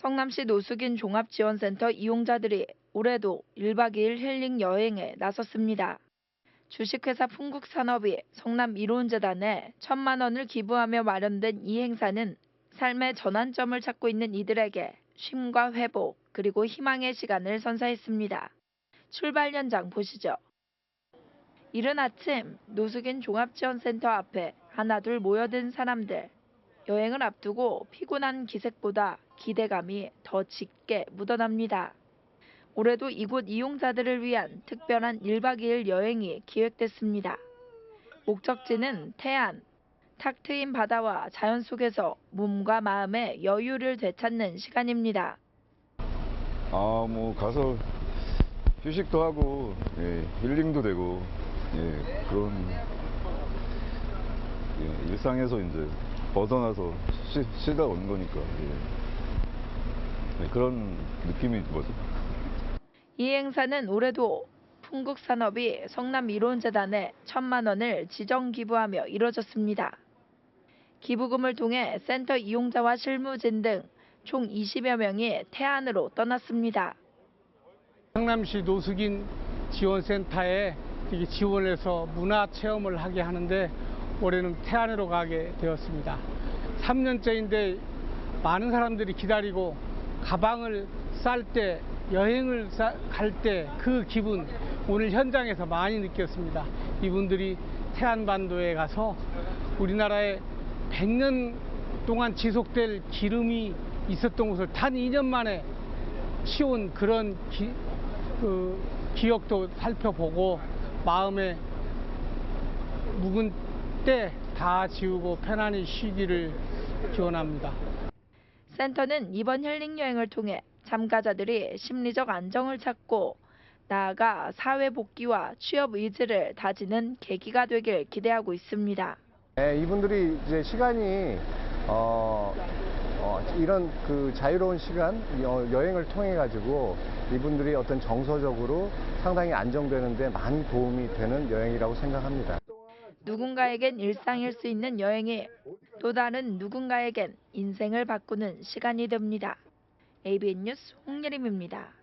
성남시 노숙인 종합지원센터 이용자들이 올해도 1박 2일 힐링 여행에 나섰습니다. 주식회사 풍국산업이 성남 이로운재단에 천만 원을 기부하며 마련된 이 행사는 삶의 전환점을 찾고 있는 이들에게 쉼과 회복 그리고 희망의 시간을 선사했습니다. 출발 현장 보시죠. 이른 아침 노숙인 종합지원센터 앞에 하나둘 모여든 사람들. 여행을 앞두고 피곤한 기색보다 기대감이 더 짙게 묻어납니다. 올해도 이곳 이용자들을 위한 특별한 1박 2일 여행이 기획됐습니다. 목적지는 태안. 탁 트인 바다와 자연 속에서 몸과 마음의 여유를 되찾는 시간입니다. 아, 뭐 가서 휴식도 하고 예, 힐링도 되고 예, 그런 예, 일상에서 이제 벗어나서 쉬, 쉬다 온 거니까 예. 네, 그런 느낌이 뭐죠? 이 행사는 올해도 풍국산업이 성남 이로운재단에 천만 원을 지정 기부하며 이뤄졌습니다. 기부금을 통해 센터 이용자와 실무진 등 총 20여 명이 태안으로 떠났습니다. 성남시 노숙인 지원센터에 이렇게 지원해서 문화 체험을 하게 하는데 올해는 태안으로 가게 되었습니다. 3년째인데 많은 사람들이 기다리고 가방을 쌀 때 여행을 갈 때 그 기분 오늘 현장에서 많이 느꼈습니다. 이분들이 태안반도에 가서 우리나라에 100년 동안 지속될 기름이 있었던 곳을 단 2년 만에 치운 그런 기, 그 기억도 살펴보고 마음에 묵은 때 다 지우고 편안히 쉬기를 기원합니다. 센터는 이번 힐링 여행을 통해 참가자들이 심리적 안정을 찾고 나아가 사회 복귀와 취업 의지를 다지는 계기가 되길 기대하고 있습니다. 네, 이분들이 이제 시간이 어, 어, 이런 그 자유로운 시간 여, 여행을 통해 가지고 이분들이 어떤 정서적으로 상당히 안정되는데 많이 도움이 되는 여행이라고 생각합니다. 누군가에겐 일상일 수 있는 여행이 또 다른 누군가에겐 인생을 바꾸는 시간이 됩니다. ABN 뉴스 홍예림입니다.